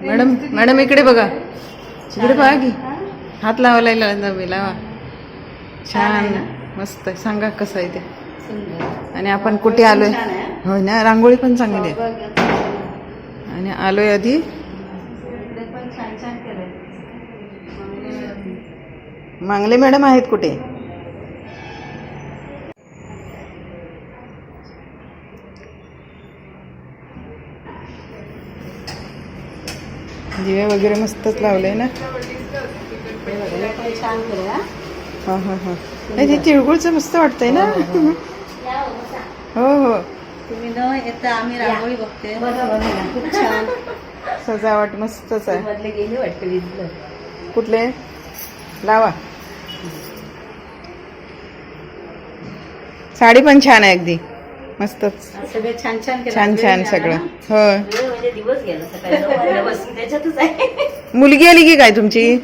Madam madam इकडे बघा. इकडे बघा की. हात लावायला लावा छान मस्त आहे. सांगा कसं आहे ते. आणि आपण कुठे आलोय? होय ना? रांगोळी पण चांगली आहे. आणि आलोय आधी. मांगले मॅडम आहेत कुठे? दिवे वगैरे मस्तच लावले ना? हा? हा हा. हा नाही ते तिळगुळचं मस्त वाटतंय ना? हो हो. तुम्ही न येता आम्ही रांगोळी बघते. खूप छान. सजावट मस्तच आहे. मधले गेले वाटतं विजलं कुठले? लावा. साडी पण छान आहे अगदी. मस्तच. सगळे छान छान केलं. छान छान सगळं हो वेळ म्हणजे दिवस गेला सकाळी. नऊ वाजल्यापासून त्याच्यातच आहे. मुलगी आली की काय तुमची?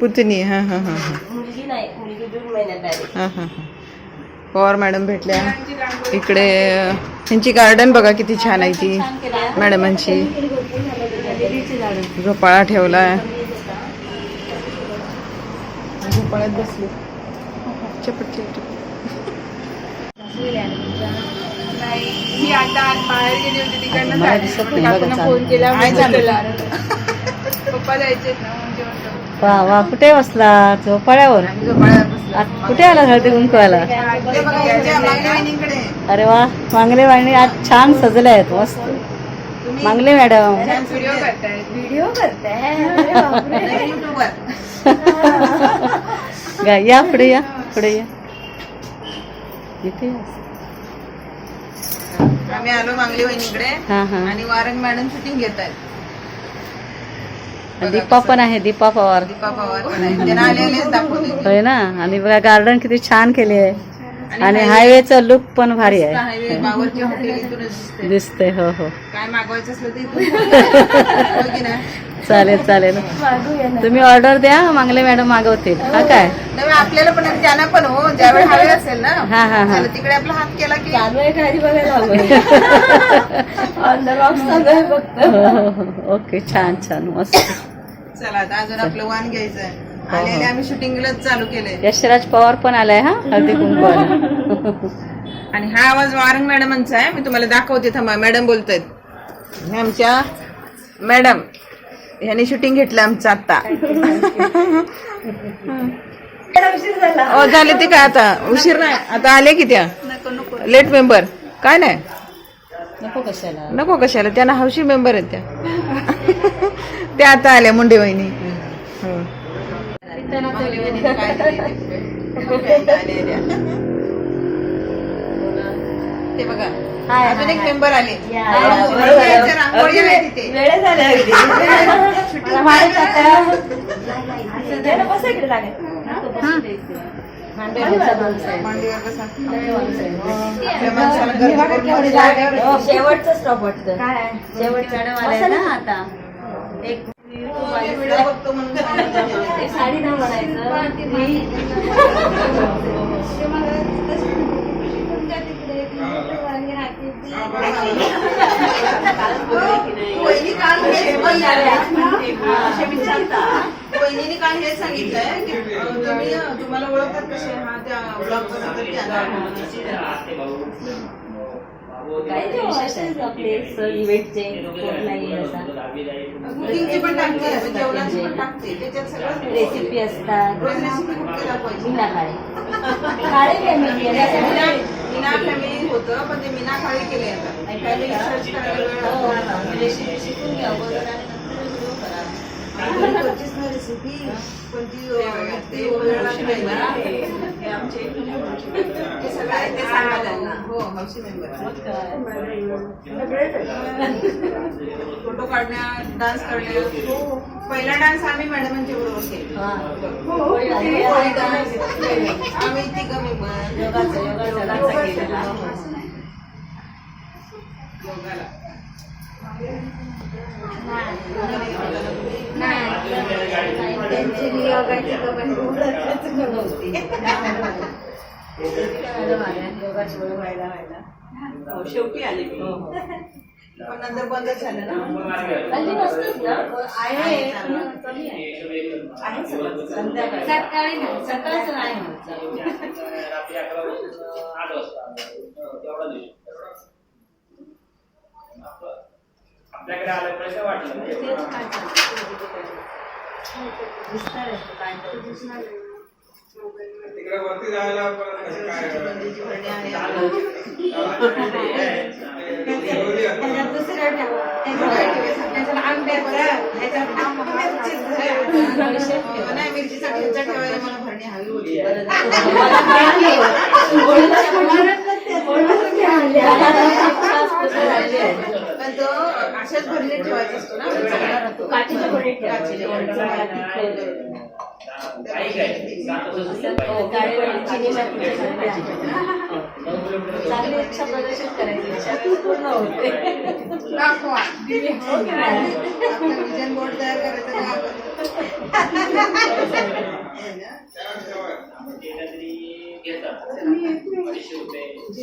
पुतणी. हा हा हा हा. मुलगी नाही मुलगी जून महिन्यात आली हा हा हा. पवार मॅडम भेटल्या. इकडे अं, त्यांची गार्डन बघा किती छान आहे ती. छान केलं. मॅडमची. लिलीची झाडं झोपाळा ठेवलाय. झोपाळ्यात बसली. चपट चपट. मी आता आज बाहेर गेली होती तिकडनं मला झाली. दिसत मग नाही बघा काकूंना चालू. फोन केला काय मग झालं? चला. पप्पा जायचे ना म्हणजे. वा वा कुठे बसला झोपाळ्यावर कुठे आला हळदी वहिनींकडे. अरे वा मांगले वाणी आज छान सजले आहेत मस्त मांगले मॅडम व्हिडिओ या पुढे या पुढे या इथे. आम्ही आलो मांगली वहिनीकडे हा हा. आणि वारंग मॅडम शूटिंग घेत आहेत. दीपा पण आहे दीपा पवार. दीपा पवार पण आहे. त्यांना होय ना? आणि बघा गार्डन किती छान केली आहे. आणि हायवेचा लुक पण भारी आहे. दिसते. हो हो. काय मागवायचं असलं हो? चालेल चालेल. तुम्ही ऑर्डर द्या मांगले मॅडम मागवतील. हा काय? नाही, आपल्याला पण त्यांना पण हो. ज्यावेळी हवे असेल ना. हा, हा, हा. चला, तिकडे आपला हात केला की हो, हो, हो. ओके छान छान मस्त. चला आता अजून आपलं वाण घ्यायचंय. आले आले आम्ही शूटिंगलाच चालू केलंय. यशराज पवार पण आलाय हा? हळदी कुंकवाला आणि हा आवाज वारंग मॅडमांचा आहे मी तुम्हाला दाखवते थांबा मॅडम बोलतायत. आमच्या मॅडम ह्याने शूटिंग घेतलं आमचं आता झाले ते काय आता? उशीर नाही. आता आले की त्या लेट मेंबर. काय नाही? नको कशाला. नको कशाला. त्यांना हौशी मेंबर आहेत त्या. त्या आता आल्या मुंडे वहिनी हो माऊली वहिनीने काय दिले? आल्या, आल्या. ते बघा अजून एक. मेंबर आले. वेळ झाला. हो, शेवटचं स्टॉप वाटतं मॅडम आलाय ना आता एक साडी ना काल काल सांगितलंय की तुम्ही तुम्हाला ओळखतात कसे? हा त्या ब्लॉग टाकते जेवणाची पण टाकते त्याच्यात सगळं रेसिपी असतात. रेसिपी कुठली दाखवायची? मीना काळे काळे फॅमिली आहे. मीना मीना फॅमिली होतं पण ते मीना खाली केले आता. रेसिपी शिकून घ्या अगोदर आणि नंतर व्हिडिओ करा आणि ना रेसिपी पण ती ते सगळं ते सांगा त्यांना हो हौशी मेंबर फोटो काढण्या डान्स करण्या पहिला डान्स आम्ही मॅडमांच्या बरोबर केला आम्ही तिघं कमी योगाला मॅडम आल्या योगाची वेळ व्हायला व्हायला हो, शेवटी आले. पण नंतर बंद झालं सकाळी नाही. सकाळचं नाही आपल्याकडे आलं पैसे वाटलं. तिकडे वरती जायला कसं दुसरं ठेवा. हो, नाही ह्याच्यात ठेवायला मला भरणी हवी होती. बरं झालं. मला नाही आवडत. पण तो अशाच भरणीत ठेवायचा असतो ना काचेच्या भरणीत ठेवायचा. काचेच्या भरणीत. हो, चांगली इच्छा प्रदर्शित करायची इच्छा पूर्ण होते दाखवा. हो? आपलं विजन बोर्ड तयार करायचं का आपण? अडीचशे रुपये दोनशे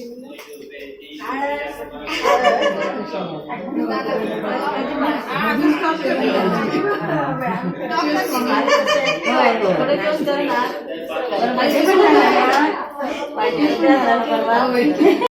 रुपये तीनशे रुपये परवा